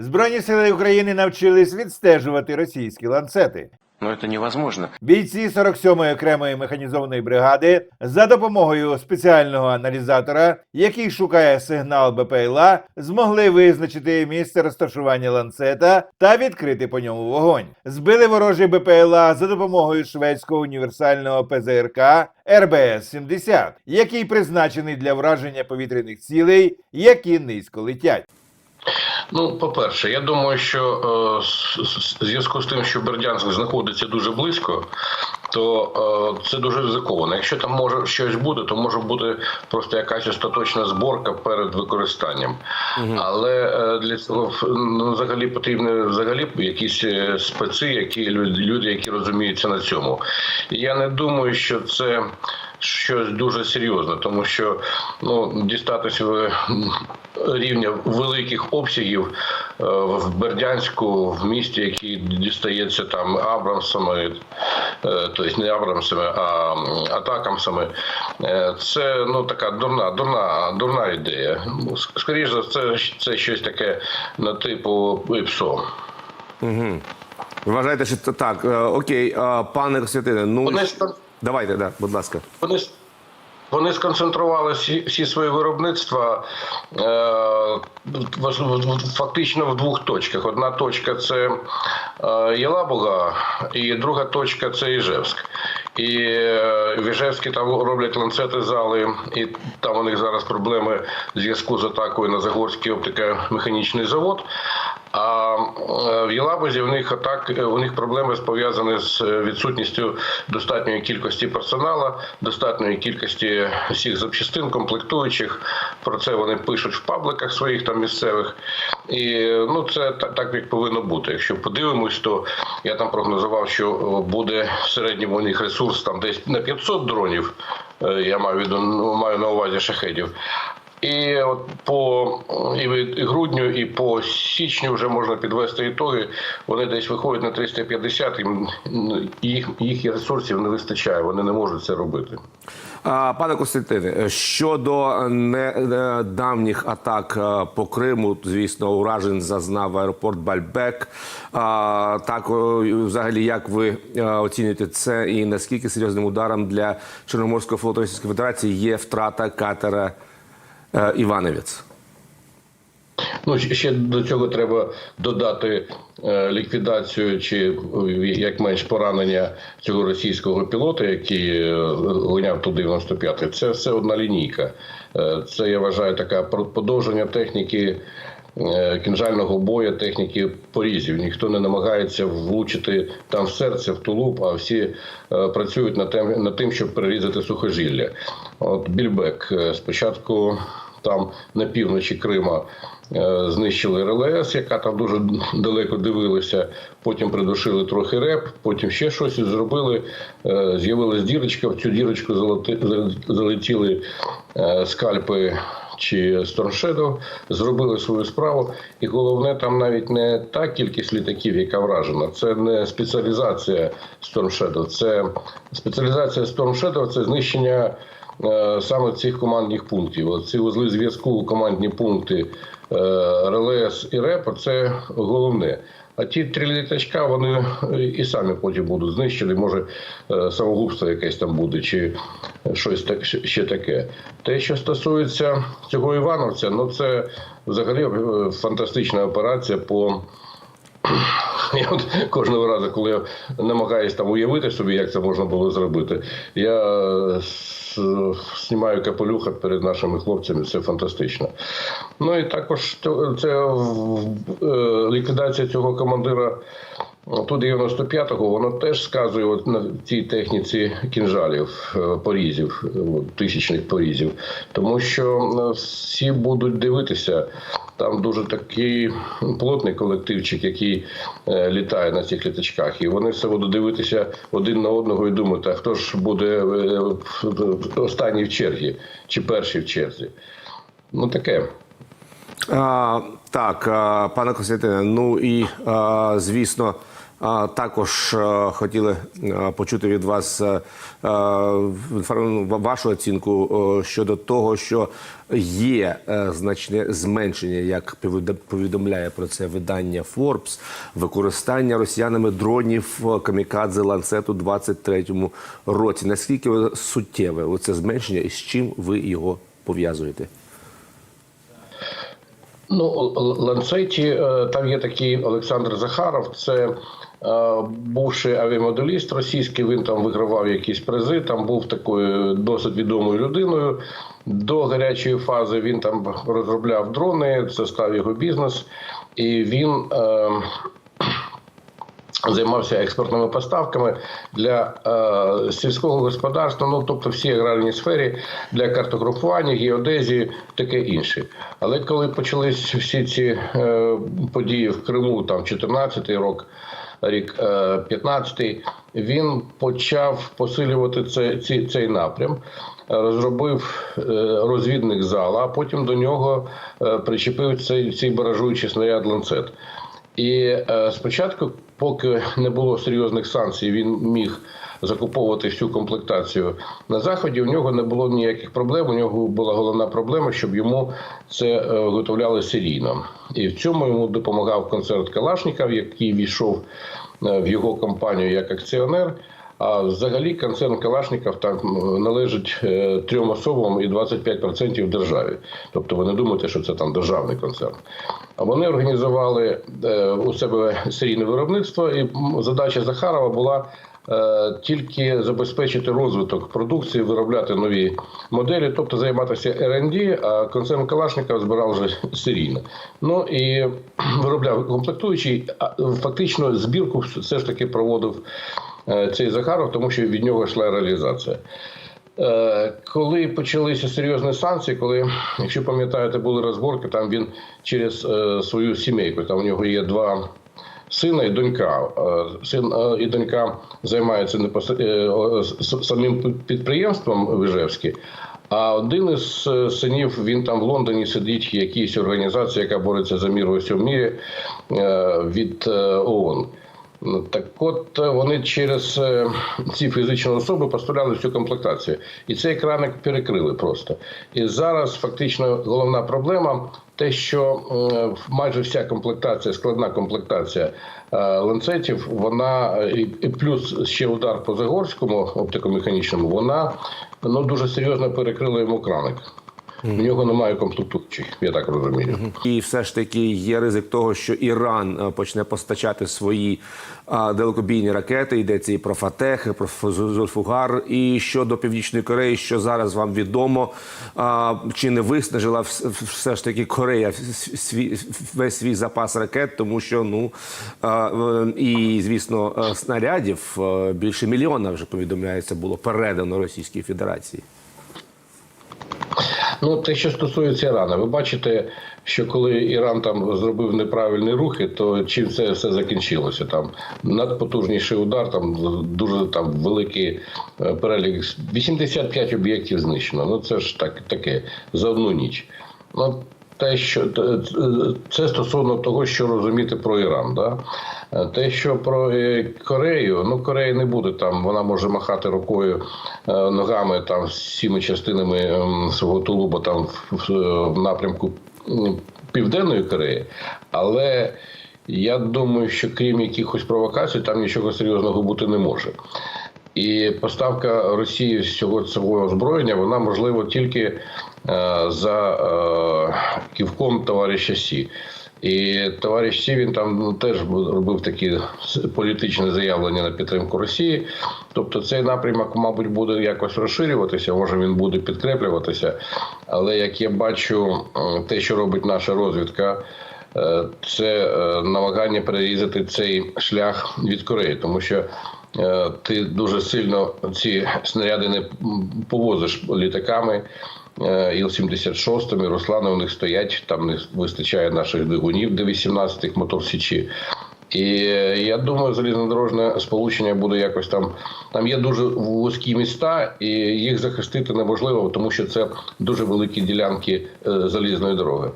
Збройні сили України навчились відстежувати російські ланцети. Но это невозможно. Бійці 47-ї окремої механізованої бригади за допомогою спеціального аналізатора, який шукає сигнал БПЛА, змогли визначити місце розташування ланцета та відкрити по ньому вогонь. Збили ворожий БПЛА за допомогою шведського універсального ПЗРК РБС-70, який призначений для враження повітряних цілей, які низько летять. Ну, по-перше, я думаю, що е, в зв'язку з тим, що Бердянськ знаходиться дуже близько, то е, це дуже ризиковано. Якщо там може щось буде, то може бути просто якась остаточна зборка перед використанням. Але е, для цього ну, взагалі потрібні взагалі якісь специ, які люди, які розуміються на цьому. І я не думаю, що це. Щось дуже серйозне, тому що ну дістатися в рівня великих обсягів е, в Бердянську, в місті, який дістається там Абрамсами, тобто не Абрамсами, а атакамсами, е, це ну така дурна, дурна, дурна ідея. Скоріше за все, це щось таке на типу ІПСО. Ви вважаєте, що це так? Окей, пане Костянтине, ну Вони давайте, да, будь ласка. Вони вони сконцентрували всі, всі свої виробництва е, фактично в двох точках. Одна точка це е, Єлабуга, і друга точка це Іжевськ. І е, в Іжевську там роблять ланцети зали, і там у них зараз проблеми в зв'язку з атакою на Загорський оптико-механічний завод. А е, в Єлабузі в них атак, у них проблеми пов'язані з відсутністю достатньої кількості персоналу, достатньої кількості всіх запчастин, комплектуючих. Про це вони пишуть в пабликах своїх там місцевих. І ну це та- так як повинно бути. Якщо подивимось, то я там прогнозував, що буде в середньому у них ресурс там десь на 500 дронів. е, Я маю ну, маю на увазі шахедів. І от по і грудню, і по січню вже можна підвести ітоги. Вони десь виходять на 350, їм ну, їх, їх ресурсів не вистачає, вони не можуть це робити. Пане Костянтине, щодо недавніх атак е, по Криму, звісно, уражень зазнав аеропорт Бальбек. Так, взагалі, як ви е, оцінюєте це і наскільки серйозним ударом для Чорноморського флоту Російської Федерації є втрата катера е, Івановець? Ну ще- до цього треба додати е, ліквідацію чи е, як менш поранення цього російського пілота, який гоняв ту 95 й Це все одна лінійка. Це я вважаю така подовження техніки. Е, Кінжального бою, техніки порізів. Ніхто не намагається влучити там в серце, в тулуб, а всі е, працюють над тим, над тим, щоб перерізати сухожилля. От Більбек е, спочатку там на півночі Крима знищили РЛС, яка там дуже далеко дивилася. Потім придушили трохи реп, потім ще щось зробили. З'явилась дірочка. В цю дірочку залетіли скальпи. Чи Shadow зробили свою справу, і головне там навіть не та кількість літаків, яка вражена. Це не спеціалізація Shadow. Це спеціалізація Shadow – це знищення е, саме цих командних пунктів. Ці вузли зв'язку, командні пункти е, РЛС і РЕП це головне. А ті три літачка вони і самі потім будуть знищені. Може, е, самогубство якесь там буде, чи щось так ще таке. Те, що стосується цього Івановця, ну це взагалі е, фантастична операція по я от кожного разу, коли я намагаюся там уявити собі, як це можна було зробити, я е, знімаю капелюха перед нашими хлопцями. Це фантастично. Ну і також це е, ліквідація цього командира. Ту 95-го воно теж сказує от на цій техніці кінжалів, е, порізів, е, тисячних порізів, тому що е, всі будуть дивитися. Там дуже такий плотний колективчик, який е, літає на цих літачках, і вони все будуть дивитися один на одного і думати, а хто ж буде е, в- останній в черзі чи перший в черзі. Ну таке. А, так, пане Костянтине, ну і а, звісно, Також е, хотіли е, почути від вас е, інформ- вашу оцінку щодо того, що є значне зменшення, як повідомляє про це видання Forbes, використання росіянами дронів камікадзе ланцету у 23-му році. Наскільки суттєве це зменшення і з чим ви його пов'язуєте? Ну, ланцеті там є такий Олександр Захаров. Це бувший авіамоделіст російський. Він там вигравав якісь призи. Там був такою досить відомою людиною. До гарячої фази він там розробляв дрони. Це став його бізнес, і він. Е, Займався експортними поставками для е, сільського господарства, ну тобто всі аграрні сфері для картографування, геодезії, таке інше. Але коли почались всі ці е, події в Криму, там 14-й рок, рік е, 15-й, він почав посилювати це, ці, цей напрям. Розробив е, розвідник зала, а потім до нього е, причепив цей, цей баражуючий снаряд ланцет. І е, спочатку, поки не було серйозних санкцій, він міг закуповувати всю комплектацію на заході. У нього не було ніяких проблем. У нього була головна проблема, щоб йому це е, виготовляли серійно. І в цьому йому допомагав концерт Калашніков, який війшов е, в його компанію як акціонер. А взагалі концерн Калашников там належить е, трьом особам і 25% державі. Тобто ви не думаєте, що це там державний концерн. А вони організували е, у себе серійне виробництво, і задача Захарова була. е, Тільки забезпечити розвиток продукції, виробляти нові моделі, тобто займатися R&D, а концерн Калашников збирав вже серійно. Ну і виробляв комплектуючий, а фактично збірку все ж таки проводив цей Захаров, тому що від нього йшла реалізація. Е, Коли почалися серйозні санкції, коли, якщо пам'ятаєте, були розборки, там він через е, свою сімейку, там у нього є два сина і донька. Е, Син е, і донька займаються е, самим підприємством Вижевське, а один із е, синів він там в Лондоні сидить якійсь організації, яка бореться за мир у всьому мірі е, від е, ООН. Так от е, вони через е, ці фізичні особи поставляли всю комплектацію. І цей краник перекрили просто. І зараз фактично головна проблема те, що е, майже вся комплектація, складна комплектація ланцетів, вона і плюс ще удар по Загорському оптикомеханічному, вона ну, дуже серйозно перекрила йому краник. У нього немає комплектуючих, я так розумію. І все ж таки є ризик того, що Іран е, почне постачати свої далекобійні ракети. Йдеться і про Фатех, і про Зульфугар. І щодо Північної Кореї, що зараз вам відомо, чи не виснажила все ж таки Корея весь свій запас ракет, тому що ну е, і звісно е, снарядів е, більше мільйона вже повідомляється було передано Російській Федерації. Ну, те, що стосується Ірану, ви бачите, що коли Іран там зробив неправильні рухи, то чим це все закінчилося? Там надпотужніший удар, там дуже там великий е, перелік 85 об'єктів знищено. Ну це ж так таке за одну ніч. Ну те, що е, це стосовно того, що розуміти про Іран, да. Е, Те, що про е, Корею, ну Корея не буде там, вона може махати рукою ногами там всіми частинами ем, свого тулуба там в, напрямку Південної Кореї, але я думаю, що крім якихось провокацій, там нічого серйозного бути не може. І поставка Росії всього цього озброєння вона можлива тільки за е, ківком товариша Сі. І товариш Сі він там ну, теж робив такі політичні заявлення на підтримку Росії. Тобто цей напрямок, мабуть, буде якось розширюватися, може він буде підкреплюватися. Але як я бачу е, те, що робить наша розвідка, е, це е, намагання перерізати цей шлях від Кореї, тому що е, ти дуже сильно ці снаряди не повозиш літаками. Е, Іл-76, Руслани у них стоять, там не вистачає наших двигунів до 18-х мотор Січі. І е, я думаю, залізнодорожне сполучення буде якось там. Там є дуже вузькі міста, і їх захистити неможливо, тому що це дуже великі ділянки е, залізної дороги.